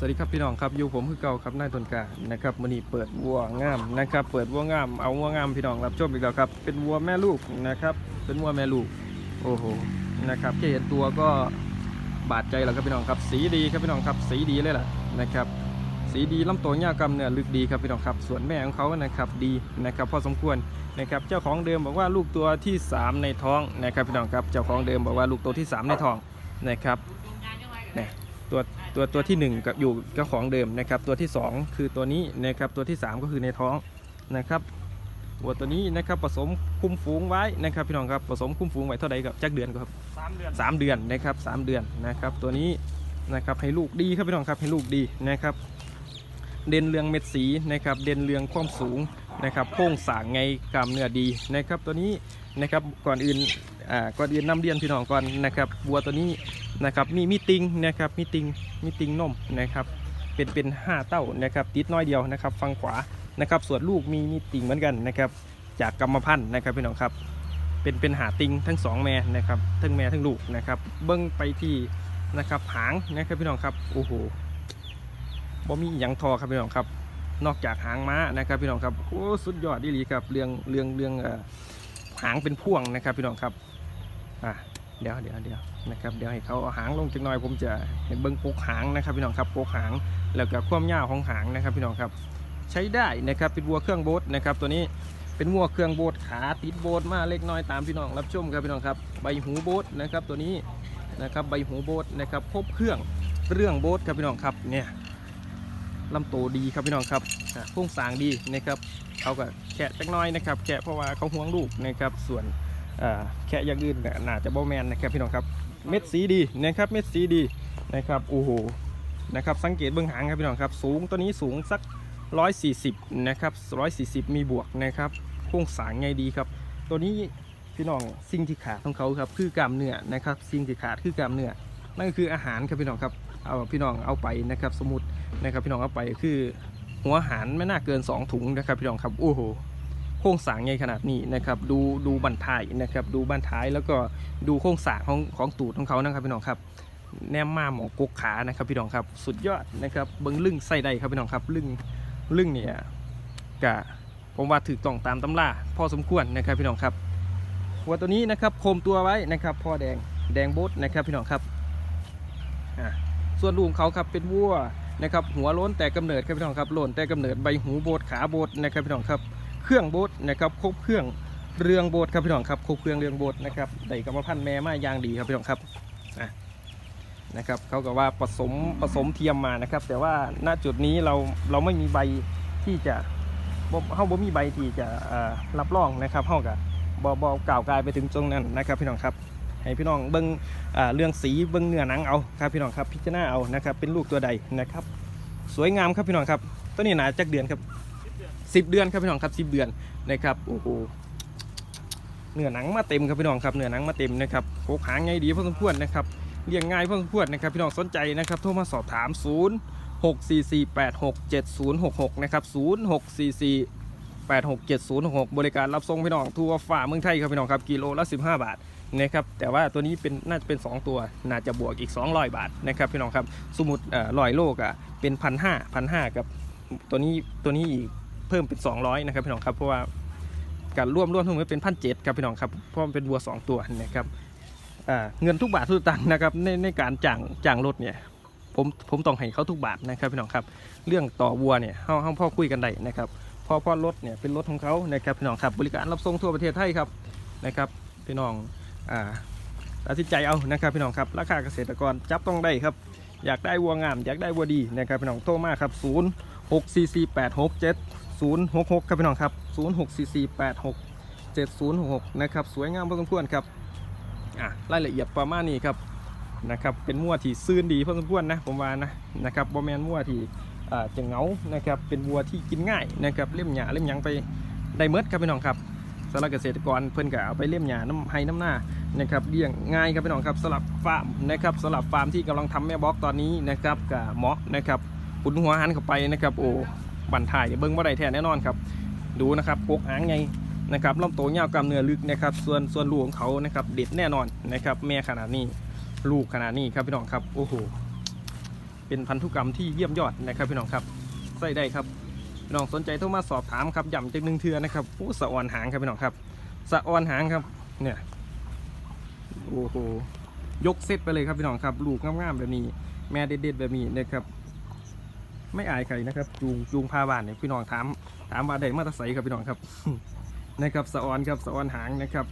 สวัสดีครับพี่น้องครับอยู่ผมคือเก่าครับนายตนกานะครับวันนี้เปิดวัวงามนะครับ เปิดวัวงามเอาวัวงามพี่น้องรับชมอีกแล้วครับเป็นวัวแม่ลูกนะครับ เป็นวัวแม่ลูกโอ้โหนะครับแค่เห็นตัวก็บาดใจแล้วครับพี่น้องครับ สีดีครับพี่น้องครับ สีดีเลยล่ะนะครับ สีดีลำตัวยาวกำเนื้อลึกดีครับพี่น้องครับส่วนแม่ของเขานะครับดีนะครับพอสมควรนะครับเจ้าของเดิมบอกว่าลูกตัวที่ 3 ในท้องนะครับพี่น้องครับเจ้าของเดิมบอกว่าลูกตัวที่ 3 ในท้องนะครับเนี่ย ตัวตัวตัวที่ 1 กับอยู่เจ้าของเดิมนะครับ ตัวที่ 2 คือตัวนี้นะครับตัวที่ 3 ก็คือในท้องนะครับวัวตัวนี้นะครับผสมคุมฝูงไว้นะครับพี่น้องครับผสมคุมฝูงไว้เท่าไหร่กับจักเดือนครับสามเดือนสามเดือนนะครับสามเดือนนะครับ ตัวนี้นะครับให้ลูกดีครับพี่น้องครับให้ลูกดีนะครับ เด่นเรืองเม็ดสีนะครับ เด่นเรืองความสูงนะครับโค้งสร้างไงกล้ามเนื้อดีนะครับ ตัวนี้นะครับก่อนอื่น อ่าก่อนอื่นนำเรียนพี่น้องก่อนนะครับวัวตัวนี้นะครับมีมีติงนะครับมีติงมีติงนมนะครับเป็นเป็นห้าเต้านะครับติดน้อยเดียวนะครับฟังขวานะครับส่วนลูกมีมีติงเหมือนกันนะครับจากกรรมพันธุ์นะครับพี่น้องครับเป็นเป็นหาติงทั้งสองแม่นะครับทั้งแม่ทั้งลูกนะครับเบิ้งไปที่นะครับหางนะครับพี่น้องครับโอ้โหบ่มีหย่างทอครับพี่น้องครับ นอกจากหางม้านะครับพี่น้องครับโอ้สุดยอดดีหลีครับเรื่องเรื่องเรื่องหางเป็นพ่วงนะครับพี่น้องครับ อะเดี๋ยวเดี๋ยวเดี๋ยวนะครับเดี๋ยวให้เขาเอาหางลงจักหน่อยผมจะให้เบิ้งโปกหางนะครับพี่น้องครับโปกหางแล้วก็ความยาวของหางนะครับพี่น้องครับใช้ได้นะครับเป็นวัวเครื่องโบ๊ทนะครับตัวนี้เป็นวัวเครื่องโบดขาติดโบดมาเล็กน้อยตามพี่น้องรับชมครับพี่น้องครับใบหูโบดนะครับตัวนี้นะครับใบหูโบดนะครับครบเครื่องเรื่องโบดครับพี่น้องครับเนี่ยลำโตวดีครับพี่น้องครับอ่งสางดีนะครับเขาก็แคะจักหน้อยนะครับแคะเพราะว่าเขาห่วงลูกนะครับส่วน แคะอย่างอื่นน่าจะบ่แมนนะครับพี่น้องครับเม็ดสีดีนะครับเม็ดสีดีนะครับโอ้โหนะครับสังเกตเบื้องหางครับพี่น้องครับ สูงตัวนี้สูงสัก 140นะครับ140 มีบวกนะครับโครงสางไงดีครับ ตัวนี้พี่น้องสิ่งที่ขาดของเขาครับคือกล้ามเนื้อนะครับสิ่งที่ขาดคือกล้ามเนื้อนั่นก็คืออาหารครับพี่น้องครับเอาพี่น้องเอาไปนะครับสมมตินะครับพี่น้องเอาไปคือหัวอาหารไม่น่าเกิน 2 ถุงนะครับพี่น้องครับโอ้โห โครงสร้างไงขนาดนี้นะครับดูดูบันท้ายนะครับดูบันท้ายแล้วก็ดูโครงสร้างของของตูดของเขานะครับพี่น้องครับแนมมาหมอกกขานะครับพี่น้องครับสุดยอดนะครับเบิ้งลึงใส่ได้ครับพี่น้องครับลึงลึงเนี่ยกะผมว่าถือต้องตามตำราพอสมควรนะครับพี่น้องครับวัวตัวนี้นะครับโคมตัวไว้นะครับพ่อแดงแดงโบดนะครับพี่น้องครับส่วนลูกของเขาครับเป็นวัวนะครับหัวล้นแต่กำเนิดครับพี่น้องครับล้นแต่กำเนิดใบหูโบดขาโบดนะครับพี่น้องครับ เครื่องโบดนะครับครบเครื่องเรืองโบดครับพี่น้องครับครบเครื่องเรืองโบดนะครับได้กรรมพันธุ์แม่มาอย่างดีครับพี่น้องครับนะครับเขาก็ว่าผสมผสมเทียมมานะครับ แต่ว่าณจุดนี้เราเราไม่มีใบที่จะบ่เฮาบ่มีใบที่จะรับรองนะครับเฮาก็บ่บ่กล่าวกายไปถึงตรงนั้นนะครับ พี่น้องครับให้พี่น้องเบิ่งอ่าเรื่องสีเบิ่งเนื้อหนังเอาครับพี่น้องครับพิจารณาเอานะครับเป็นลูกตัวใดนะครับ สวยงามครับพี่น้องครับตัวนี้หนาจักเดือนครับ 10เดือนครับพี่น้องครับ10เดือนนะครับโอ้โหเนื้อหนังมาเต็มครับพี่น้องครับเนื้อหนังมาเต็มนะครับโคกหางไงดีพอสมควรนะครับเลี้ยงง่ายพอสมควรนะครับพี่น้องสนใจนะครับโทรมาสอบถาม 0 644867066นะครับ0644867066 บริการรับส่งพี่น้องทั่วฝ่าเมืองไทยครับพี่น้องครับกิโลละ 15 บาทนะครับแต่ว่าตัวนี้เป็นน่าจะเป็น 2 ตัวน่าจะบวกอีก 200 บาทนะครับพี่น้องครับสมมติลอยโลกอะเป็นพันห้าพันห้ากับตัวนี้ตัวนี้อีก เพิ่มเป็น 200นะครับพี่น้องครับเพราะว่าการร่วมร่วมทั้งหมดเป็นพันเจ็ดครับพี่น้องครับเพราะมันเป็นวัว 2 ตัวนะครับเงินทุกบาททุกตังค์นะครับในในการจ้างจ้างรถเนี่ยผมผมต้องให้เขาทุกบาทนะครับพี่น้องครับเรื่องต่อวัวเนี่ยเฮาเฮาพ่อคุยกันได้นะครับเพอพ่อรถเนี่ยเป็นรถของเขานะครับพี่น้องครับบริการรับส่งทั่วประเทศไทยครับนะครับพี่น้องอ่าตัดสินใจเอานะครับพี่น้องครับราคาเกษตรกรจับต้องได้ครับอยากได้วัวงาม อยากได้วัวดีนะครับพี่น้องโทรมาครับ 0 6 4 4 8 6 7 0 6 6 ครับพี่น้องครับ 0 6 4 4 8 6 7 0 6 6 นะครับ สวยงามพอสมควรครับอะรายละเอียดประมาณนี้ครับนะครับ เป็นมั่วที่ซื่นดีพอสมควรนะผมว่านะนะครับบอแมนมั่วที่อ่าจะเงานะครับ เป็นวัวที่กินง่ายนะครับเล่มหญ้าเล่มยังไปได้เมดครับพี่น้องครับสำหรับเกษตรกรเพิ่อนก็เอาไปเล่มหญ้าน้ำให้น้ำหน้านะครับเลี้ยงง่ายครับพี่น้องครับสำหรับฟาร์มนะครับสำหรับฟาร์มที่กำลังทำแม่บล็อกตอนนี้นะครับกับเหมาะนะครับขุนหัวหันเข้าไปนะครับโอ้ บันถ่ายเบิ้งบ่ได้แท้แน่นอนครับ ดูนะครับพกหางไงนะครับลำโตวยาวกล้ามเนื้อลึกนะครับ ส่วนส่วนลูกของเขานะครับเด็ดแน่นอนนะครับ แม่ขนาดนี้ลูกขนาดนี้ครับพี่น้องครับโอ้โหเป็นพันธุกรรมที่เยี่ยมยอดนะครับพี่น้องครับใส่ได้ครับพี่น้องสนใจโทรมาสอบถามครับย่ำจากหนึ่งเทือนะครับโอ้สะออนหางครับพี่น้องครับสะออนหางครับเนี่ยโอ้โหยกเซตไปเลยครับพี่น้องครับ ลูกงามๆแบบนี้ แม่เด็ดๆแบบนี้นะครับ ไม่อายใครนะครับ จูงจูงพาบ้านเนี่ยพี่น้องถามถามว่าได้มาตรใสครับพี่น้องครับนะครับสะออนครับสะออนหางนะครับ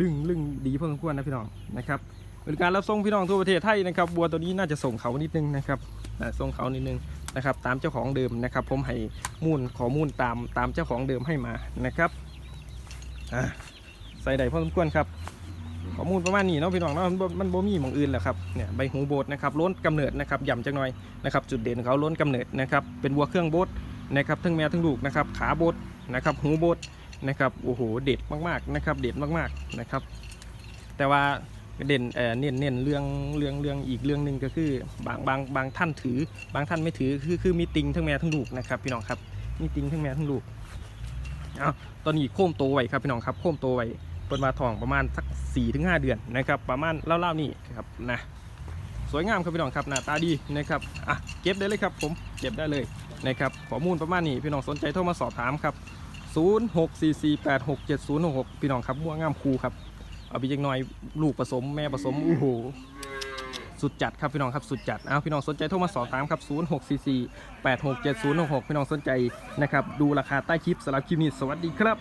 ลึงลึงดีพอสมควรนะพี่น้องนะครับบริการรับส่งพี่น้องทั่วประเทศไทยนะครับบัวตัวนี้น่าจะส่งเขานิดนึงนะครับส่งเขานิดนึงนะครับ ตามเจ้าของเดิมนะครับ ผมให้มูลขอมูลตามตามเจ้าของเดิมให้มานะครับใส่ได้พอสมควรครับ ข้อมูลประมาณนี้เนาะพี่น้องเนาะมันบ่มันบ่มีหมองอื่นแหละครับเนี่ยใบหูโบดนะครับล้นกำเนิดนะครับย่ำจังหน่อยนะครับจุดเด่นเขาล้นกำเนิดนะครับเป็นวัวเครื่องโบดนะครับทั้งแม่ทั้งลูกนะครับขาโบดนะครับหูโบดนะครับโอ้โหเด็ดมากๆนะครับเด็ดมากๆนะครับ แต่ว่าเด่นเอ่อเน้นเน้นเรื่องเรื่องเรื่องอีกเรื่องหนึ่งก็คือบางบางบางท่านถือ บางท่านไม่ถือคือคือมีติงทั้งแม่ทั้งลูกนะครับพี่น้องครับมีติงทั้งแม่ทั้งลูกเอาตอนนี้โค้มโตไว้ครับพี่น้องครับโค้มโตไว้ เปิดมาทองประมาณสัก4ีถึงหเดือนนะครับประมาณเล่าๆนี่ครับนะสวยงามครับพี่น้องครับหน้าตาดีนะครับอะเก็บได้เลยครับผมเก็บได้เลยนะครับข้อมูลประมาณนี้พี่น้องสนใจโทรมาสอบถามครับ 0644867066 พี่น้องครับม่วงงามคูครับเอาไปจักหน่อยลูกผสมแม่ผสมโอ้โหสุดจัดครับพี่น้องครับสุดจัดเอาพี่น้องสนใจโทรมาสอบถามครับ 0644867066 พี่น้องสนใจนะครับดูราคาใต้คลิปสำหรับคลิปนี้สวัสดีครับ